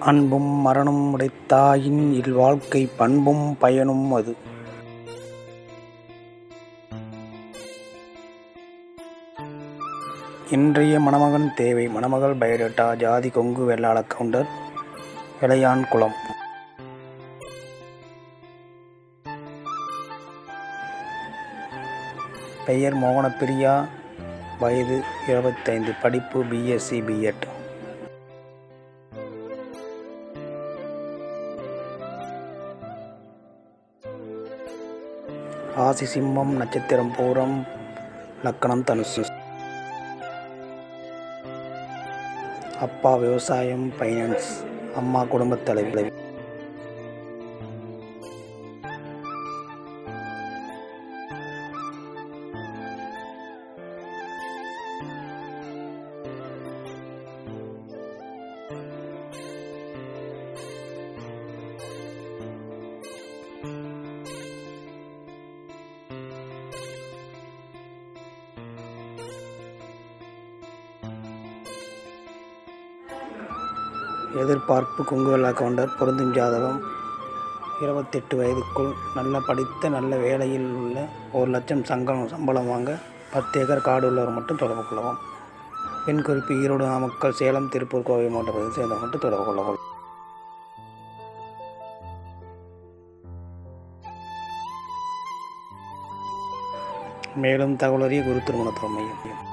அன்பும் மரணம் உடைத்தாயின் இல்வாழ்க்கை பண்பும் பயனும் அது. இன்றைய மணமகன் தேவை. மணமகள் பயோடேட்டா ஜாதி கொங்கு வெள்ளாள கவுண்டர் இளையான் குளம். பெயர் மோகனப்பிரியா. வயது இருபத்தைந்து. படிப்பு பிஎஸ்சி பிஎட் ராசி சிம்மம் நட்சத்திரம் பூரம் லக்கணம் தனுசு. அப்பா விவசாயம் ஃபைனான்ஸ் அம்மா குடும்பத் தலைவி. எதிர்பார்ப்பு குங்குவெல்லா கவுண்டர் பொருந்தும் ஜாதகம். இருபத்தெட்டு வயதுக்குள் நல்ல படித்த நல்ல வேலையில் உள்ள ஒரு லட்சம் சங்கம் சம்பளம் வாங்க பத்து ஏக்கர் காடு உள்ளவர் மட்டும் தொடர்பு கொள்ளவும். பெண் குறிப்பு ஈரோடு நாமக்கல் சேலம் திருப்பூர் கோவை மாவட்ட பகுதியில் சேர்ந்தவர் மட்டும் தொடர்பு கொள்ளவும். மேலும் தகவலறிய குரு திருமண மையம்.